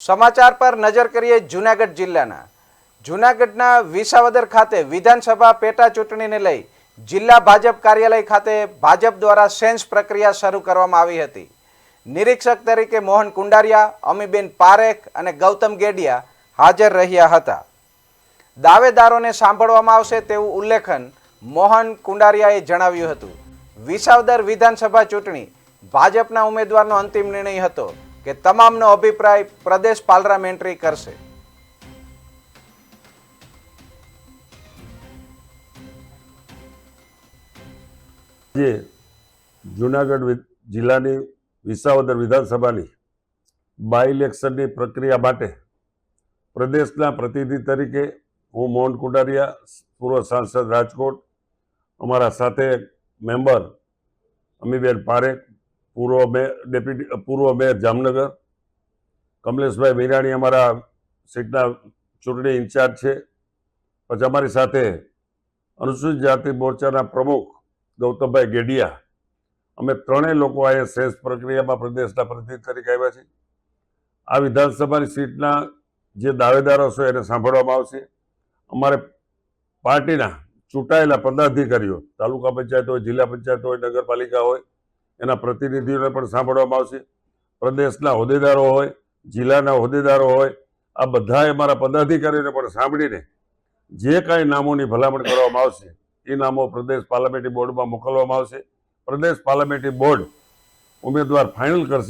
સમાચાર પર નજર કરીએ જૂનાગઢ જિલ્લાના. જૂનાગઢના વિસાવદર ખાતે વિધાનસભા પેટા ચૂંટણીને લઈ જિલ્લા ભાજપ કાર્યાલય ખાતે ભાજપ દ્વારા સેન્સ પ્રક્રિયા શરૂ કરવામાં આવી હતી. નિરીક્ષક તરીકે મોહન કુંડારિયા, અમીબેન પારેખ અને ગૌતમ ગેડિયા હાજર રહ્યા હતા. દાવેદારોને સાંભળવામાં આવશે તેવું ઉલ્લેખન મોહન કુંડારિયાએ જણાવ્યું હતું. વિસાવદર વિધાનસભા ચૂંટણી ભાજપના ઉમેદવારનો અંતિમ નિર્ણય હતો. કે તમામનો અભિપ્રાય પ્રદેશ પાર્લામેન્ટરી કરશે. જે જુનાગઢ જિલ્લાની વિસાવદર વિધાનસભાની બાય ઇલેક્શનની પ્રક્રિયા માટે પ્રદેશના પ્રતિનિધિ તરીકે હું મોહન કુંડારિયા, પૂર્વ સાંસદ રાજકોટ, અમારા સાથે મેમ્બર અમીબેન પારેખ પૂર્વ મેયર, ડેપ્યુટી પૂર્વ મેયર જામનગર. કમલેશભાઈ વિરાણી અમારા સીટના ચૂંટણી ઇન્ચાર્જ છે. પછી અમારી સાથે અનુસૂચિત જાતિ મોરચાના પ્રમુખ ગૌતમભાઈ ગેડિયા. અમે ત્રણેય લોકો અહીંયા શેષ પ્રક્રિયામાં પ્રદેશના પ્રતિનિધિ તરીકે આવ્યા છે આ વિધાનસભાની સીટના જે દાવેદારો છે એને સાંભળવામાં આવશે. અમારે પાર્ટીના ચૂંટાયેલા પદાધિકારીઓ, તાલુકા પંચાયત હોય, જિલ્લા પંચાયત હોય, નગરપાલિકા હોય એના પ્રતિનિધિઓને પણ સાંભળવામાં આવશે. પ્રદેશના હોદ્દેદારો હોય, જિલ્લાના હોદ્દેદારો હોય, આ બધાએ અમારા પદાધિકારીઓને પણ સાંભળીને જે કાંઈ નામોની ભલામણ કરવામાં આવશે, એ નામો પ્રદેશ પાર્લામેન્ટરી બોર્ડમાં મોકલવામાં આવશે. પ્રદેશ પાર્લામેન્ટરી બોર્ડ ઉમેદવાર ફાઇનલ કરશે.